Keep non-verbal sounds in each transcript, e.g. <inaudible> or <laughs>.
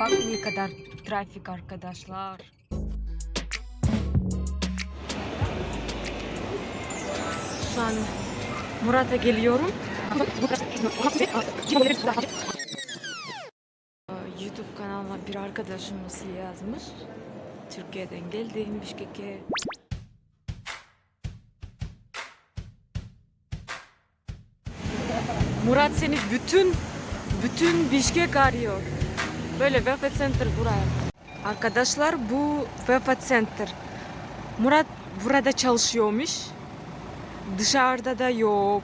Bak ne kadar trafik arkadaşlar. Şu an Murat'a geliyorum. YouTube kanalına bir arkadaşımız yazmış. Türkiye'den geldim Bişkek'e. Murat seni bütün bütün Bişkek arıyor. Böyle Vefat Center buraya. Arkadaşlar bu Vefat Center. Murat burada çalışıyormuş. Dışarıda da yok.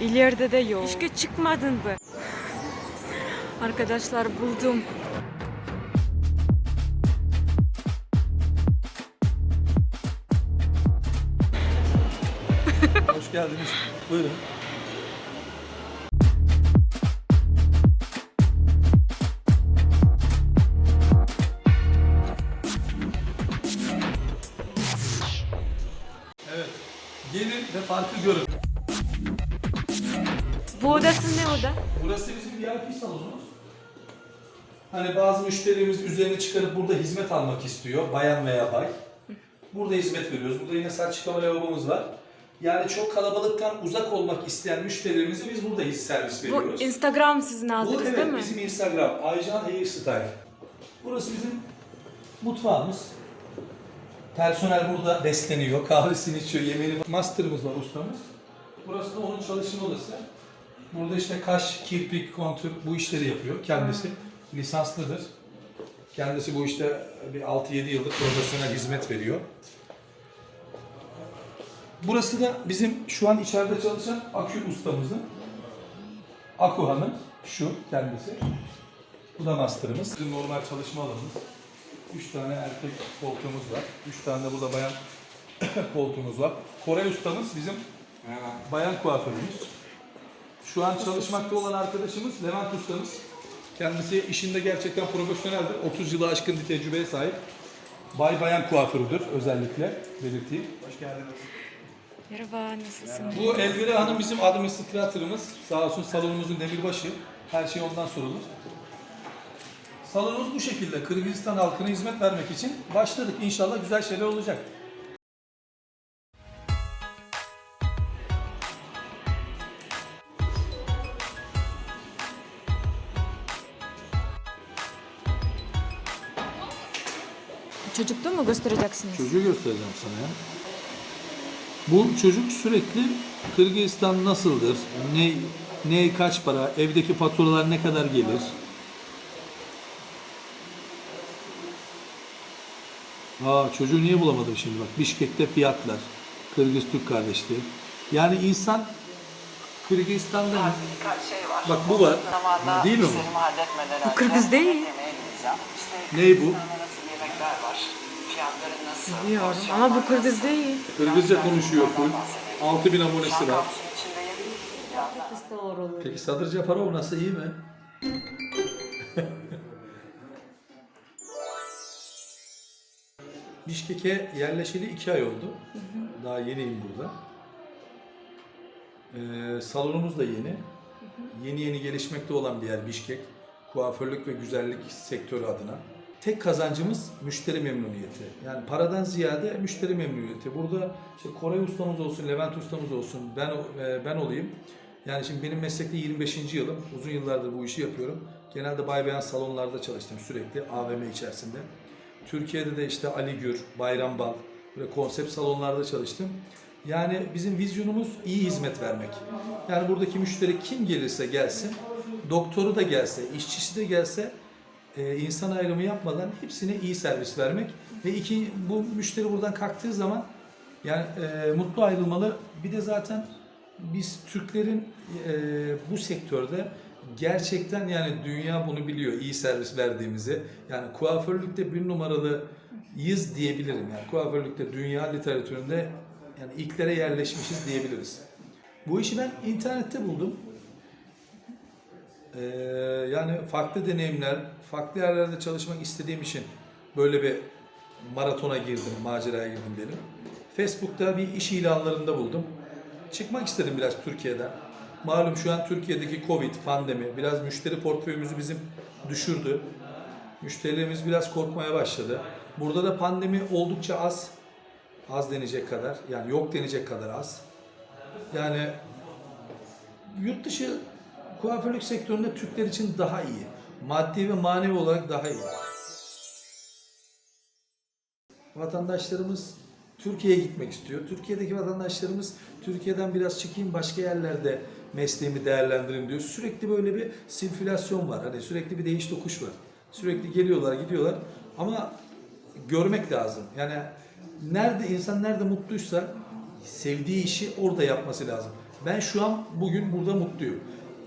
İleride de yok. Bişke çıkmadın mı? Arkadaşlar buldum. Hoş geldiniz. Buyurun. Ve farkı görün. Bu odası ne oda? Burası bizim VIP salonumuz. Hani bazı müşterimiz üzerine çıkarıp burada hizmet almak istiyor. Bayan veya bay. Burada hizmet veriyoruz. Burada yine saç çıkama lavabomuz var. Yani çok kalabalıktan uzak olmak isteyen müşterilerimize biz burada servis Bu veriyoruz. Instagram sizin Bu adres evet değil mi? bizim Instagram Aycan Hairstyle. Burası bizim mutfağımız. Personel burada besleniyor, kahvesini içiyor, yemeğini Master'ımız var ustamız. Burası da onun çalışma odası. Burada işte kaş, kirpik, kontür bu işleri yapıyor. Kendisi lisanslıdır. Kendisi bu işte bir 6-7 yıllık profesyonel hizmet veriyor. Burası da bizim şu an içeride çalışan akü ustamızın. Aku Hanım şu kendisi. Bu da master'ımız. Bizim normal çalışma alanımız. Üç tane erkek koltuğumuz var. Üç tane de burada bayan <coughs> koltuğumuz var. Kore ustamız bizim bayan kuaförümüz. Şu an çalışmakta olan arkadaşımız Levent ustamız. Kendisi işinde gerçekten profesyoneldir. 30 yılı aşkın bir tecrübeye sahip. Bay bayan kuaförüdür özellikle belirteyim. Hoş geldiniz. Merhaba, nasılsın? Bu Elvira Hanım bizim administratörümüz. Sağ olsun salonumuzun demirbaşı. Her şey ondan sorulur. Salonumuz bu şekilde. Kırgızistan halkına hizmet vermek için başladık. İnşallah güzel şeyler olacak. Çocukta mı göstereceksiniz? Çocuğu göstereceğim sana ya. Bu çocuk sürekli Kırgızistan nasıldır? Ne ne kaç para? Evdeki faturalar ne kadar gelir? Aa çocuğu niye bulamadım şimdi bak. Bişkek'te fiyatlar. Kırgız Türk kardeşliği. Yani insan Kırgızistan'da birkaç şey var. Bak bu var. Zamanda Değil mi bu? Bu önce Kırgız değil. Ney bu? Kırgızistan'da nasıl yemekler var? Fiyatları nasıl? Biliyorum ama bu? Kırgız değil. Kırgızca konuşuyor full. 6000 abonesi var. Peki Sadır Caparov nasıl iyi mi? Bişkek'e yerleşeli iki ay oldu. Daha yeniyim burada. Ee, salonumuz da yeni. Yeni yeni gelişmekte olan bir yer Bişkek. Kuaförlük ve güzellik sektörü adına. Tek kazancımız müşteri memnuniyeti. Yani paradan ziyade müşteri memnuniyeti. Burada işte Koray ustamız olsun, Levent ustamız olsun, ben e, ben olayım. Yani şimdi benim meslekte 25. yılım. Uzun yıllardır bu işi yapıyorum. Genelde bay bayan salonlarda çalıştım sürekli AVM içerisinde. Türkiye'de de işte Ali Gür, Bayram Bal, böyle konsept salonlarda çalıştım. Yani bizim vizyonumuz iyi hizmet vermek. Yani buradaki müşteri kim gelirse gelsin, doktoru da gelse, işçisi de gelse e, insan ayrımı yapmadan hepsine iyi servis vermek ve iki bu müşteri buradan kalktığı zaman yani e, mutlu ayrılmalı. Bir de zaten biz Türklerin e, bu sektörde gerçekten yani dünya bunu biliyor iyi servis verdiğimizi. Yani kuaförlükte bir numaralı yiz diyebilirim. Yani kuaförlükte dünya literatüründe yani ilklere yerleşmişiz diyebiliriz. Bu işi ben internette buldum. Ee, yani farklı deneyimler, farklı yerlerde çalışmak istediğim için böyle bir maratona girdim, maceraya girdim benim. Facebook'ta bir iş ilanlarında buldum. Çıkmak istedim biraz Türkiye'den. Malum şu an Türkiye'deki Covid, pandemi biraz müşteri portföyümüzü bizim düşürdü. Müşterilerimiz biraz korkmaya başladı. Burada da pandemi oldukça az. Az denecek kadar. Yani yok denecek kadar az. Yani yurt dışı kuaförlük sektöründe Türkler için daha iyi. Maddi ve manevi olarak daha iyi. Vatandaşlarımız Türkiye'ye gitmek istiyor. Türkiye'deki vatandaşlarımız Türkiye'den biraz çıkayım başka yerlerde mesleğimi değerlendireyim diyor. Sürekli böyle bir sirkülasyon var. Hani sürekli bir değiş tokuş var. Sürekli geliyorlar, gidiyorlar. Ama görmek lazım. Yani nerede insan nerede mutluysa sevdiği işi orada yapması lazım. Ben şu an bugün burada mutluyum.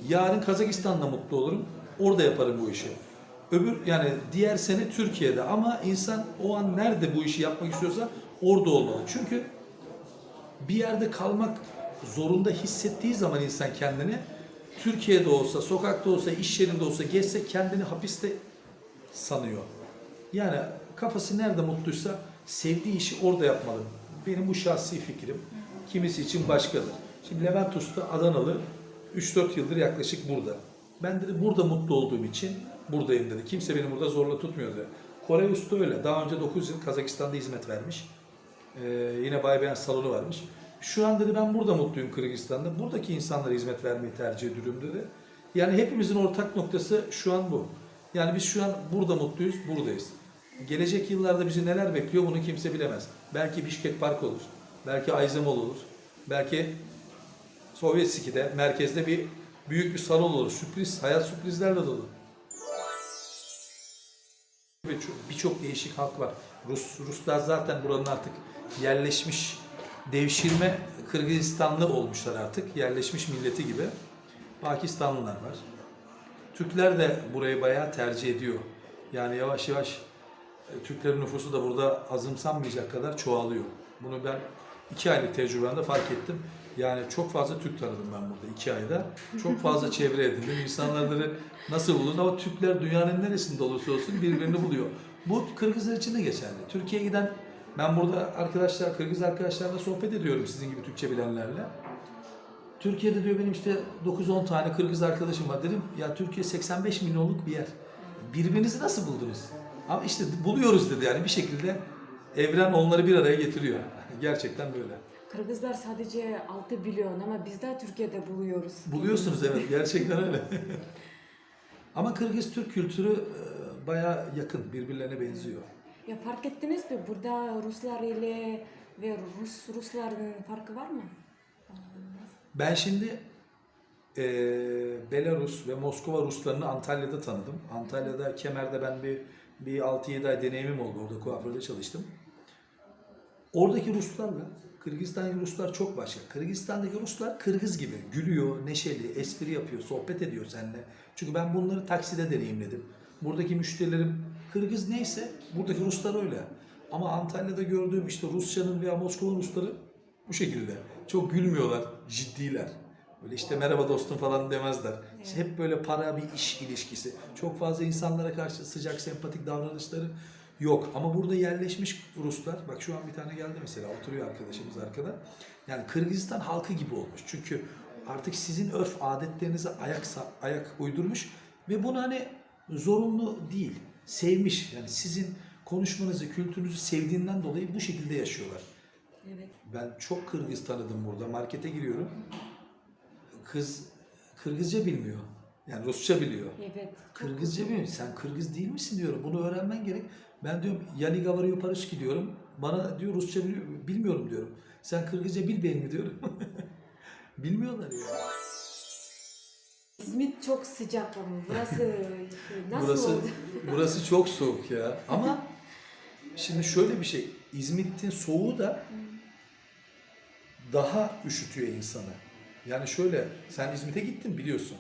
Yarın Kazakistan'da mutlu olurum. Orada yaparım bu işi. Öbür yani diğer sene Türkiye'de ama insan o an nerede bu işi yapmak istiyorsa orada olmalı. Çünkü bir yerde kalmak zorunda hissettiği zaman insan kendini Türkiye'de olsa, sokakta olsa, iş yerinde olsa gezse kendini hapiste sanıyor. Yani kafası nerede mutluysa sevdiği işi orada yapmalı. Benim bu şahsi fikrim. Kimisi için başkadır. Şimdi Levent Usta Adanalı 3-4 yıldır yaklaşık burada. Ben dedi burada mutlu olduğum için buradayım dedi. Kimse beni burada zorla tutmuyor dedi. Kore Usta öyle. Daha önce 9 yıl Kazakistan'da hizmet vermiş. Ee, yine Bay Beyan salonu varmış. Şu an dedi ben burada mutluyum Kırgızistan'da. Buradaki insanlara hizmet vermeyi tercih ediyorum dedi. Yani hepimizin ortak noktası şu an bu. Yani biz şu an burada mutluyuz, buradayız. Gelecek yıllarda bizi neler bekliyor bunu kimse bilemez. Belki Bişkek Park olur. Belki Ayzamol olur. Belki Sovyet Siki'de, merkezde bir büyük bir salon olur. Sürpriz, hayat sürprizlerle dolu. Birçok değişik halk var. Rus Ruslar zaten buranın artık yerleşmiş devşirme Kırgızistanlı olmuşlar artık. Yerleşmiş milleti gibi. Pakistanlılar var. Türkler de burayı bayağı tercih ediyor. Yani yavaş yavaş e, Türklerin nüfusu da burada azımsanmayacak kadar çoğalıyor. Bunu ben iki aylık tecrübemde fark ettim. Yani çok fazla Türk tanıdım ben burada iki ayda. Çok fazla <laughs> çevre edindim. İnsanları nasıl buldun ama Türkler dünyanın neresinde olursa olsun birbirini buluyor. Bu Kırgızlar için de geçerli. Türkiye'ye giden ben burada arkadaşlar, Kırgız arkadaşlarla sohbet ediyorum sizin gibi Türkçe bilenlerle. Türkiye'de diyor benim işte 9-10 tane Kırgız arkadaşım var dedim. Ya Türkiye 85 milyonluk bir yer. Birbirinizi nasıl buldunuz? Ama işte buluyoruz dedi yani bir şekilde evren onları bir araya getiriyor. <laughs> Gerçekten böyle. Kırgızlar sadece 6 milyon ama biz de Türkiye'de buluyoruz. Buluyorsunuz evet <laughs> gerçekten öyle. <laughs> Ama Kırgız Türk kültürü e, baya yakın birbirlerine benziyor. Ya fark ettiniz mi burada Ruslar ile ve Rus Rusların farkı var mı? Ben şimdi e, Belarus ve Moskova Ruslarını Antalya'da tanıdım. Antalya'da Kemer'de ben bir bir 6-7 ay deneyimim oldu. Orada kuaförde çalıştım. Oradaki Ruslarla Kırgızistan'daki Ruslar çok başka. Kırgızistan'daki Ruslar Kırgız gibi gülüyor, neşeli, espri yapıyor, sohbet ediyor seninle. Çünkü ben bunları takside deneyimledim. Buradaki müşterilerim Kırgız neyse buradaki Ruslar öyle. Ama Antalya'da gördüğüm işte Rusçanın veya Moskova Rusları bu şekilde. Çok gülmüyorlar, ciddiler. Böyle işte merhaba dostum falan demezler. İşte hep böyle para bir iş ilişkisi. Çok fazla insanlara karşı sıcak, sempatik davranışları yok. Ama burada yerleşmiş Ruslar, bak şu an bir tane geldi mesela, oturuyor arkadaşımız arkada. Yani Kırgızistan halkı gibi olmuş. Çünkü artık sizin örf adetlerinize ayak ayak uydurmuş ve bunu hani zorunlu değil, sevmiş. Yani sizin konuşmanızı, kültürünüzü sevdiğinden dolayı bu şekilde yaşıyorlar. Evet. Ben çok Kırgız tanıdım burada. Markete giriyorum. Kız Kırgızca bilmiyor. Yani Rusça biliyor. Evet. Kırgızca bilmiyor. Sen Kırgız değil misin diyorum. Bunu öğrenmen gerek. Ben diyorum Yani Gavaryo Paruski diyorum. Bana diyor Rusça biliyor, bilmiyorum diyorum. Sen Kırgızca bil mi diyorum. <laughs> Bilmiyorlar ya. İzmit çok sıcak ama burası nasıl burası oldu? burası çok soğuk ya. Ama şimdi şöyle bir şey. İzmit'in soğuğu da daha üşütüyor insanı. Yani şöyle sen İzmit'e gittin biliyorsun.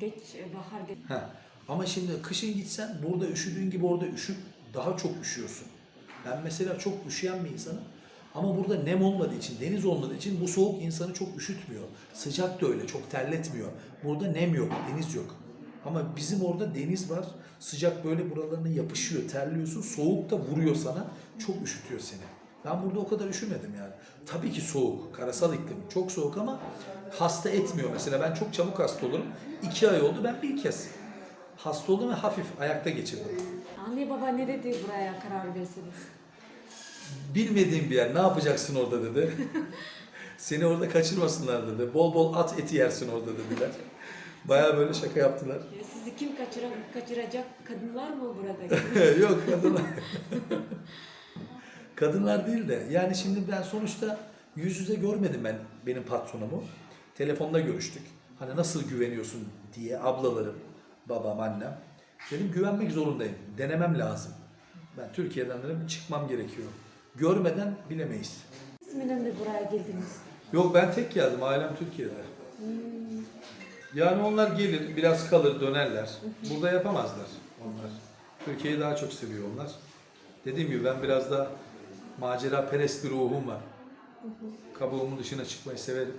Geç bahar geç. Ha. Ama şimdi kışın gitsen burada üşüdüğün gibi orada üşüp daha çok üşüyorsun. Ben mesela çok üşüyen bir insanım. Ama burada nem olmadığı için, deniz olmadığı için bu soğuk insanı çok üşütmüyor. Sıcak da öyle, çok terletmiyor. Burada nem yok, deniz yok. Ama bizim orada deniz var. Sıcak böyle buralarına yapışıyor, terliyorsun. Soğuk da vuruyor sana. Çok üşütüyor seni. Ben burada o kadar üşümedim yani. Tabii ki soğuk, karasal iklim çok soğuk ama hasta etmiyor mesela. Ben çok çabuk hasta olurum. İki ay oldu ben bir kez hasta oldum ve hafif ayakta geçirdim. Anne baba ne dedi buraya karar verseniz? Bilmediğim bir yer ne yapacaksın orada dedi. <laughs> Seni orada kaçırmasınlar dedi. Bol bol at eti yersin orada dediler. Bayağı böyle şaka yaptılar. Ya Sizi kim kaçıra, kaçıracak kadınlar mı burada? <laughs> Yok kadınlar. <laughs> kadınlar değil de yani şimdi ben sonuçta yüz yüze görmedim ben benim patronumu. Telefonda görüştük. Hani nasıl güveniyorsun diye ablalarım, babam, annem. Dedim güvenmek zorundayım. Denemem lazım. Ben Türkiye'den dedim çıkmam gerekiyor. Görmeden bilemeyiz. İsminden de buraya geldiniz. Yok ben tek geldim. Ailem Türkiye'de. Yani onlar gelir, biraz kalır, dönerler. Burada yapamazlar onlar. Türkiye'yi daha çok seviyor onlar. Dediğim gibi ben biraz da macera perest bir ruhum var. Kabuğumun dışına çıkmayı severim.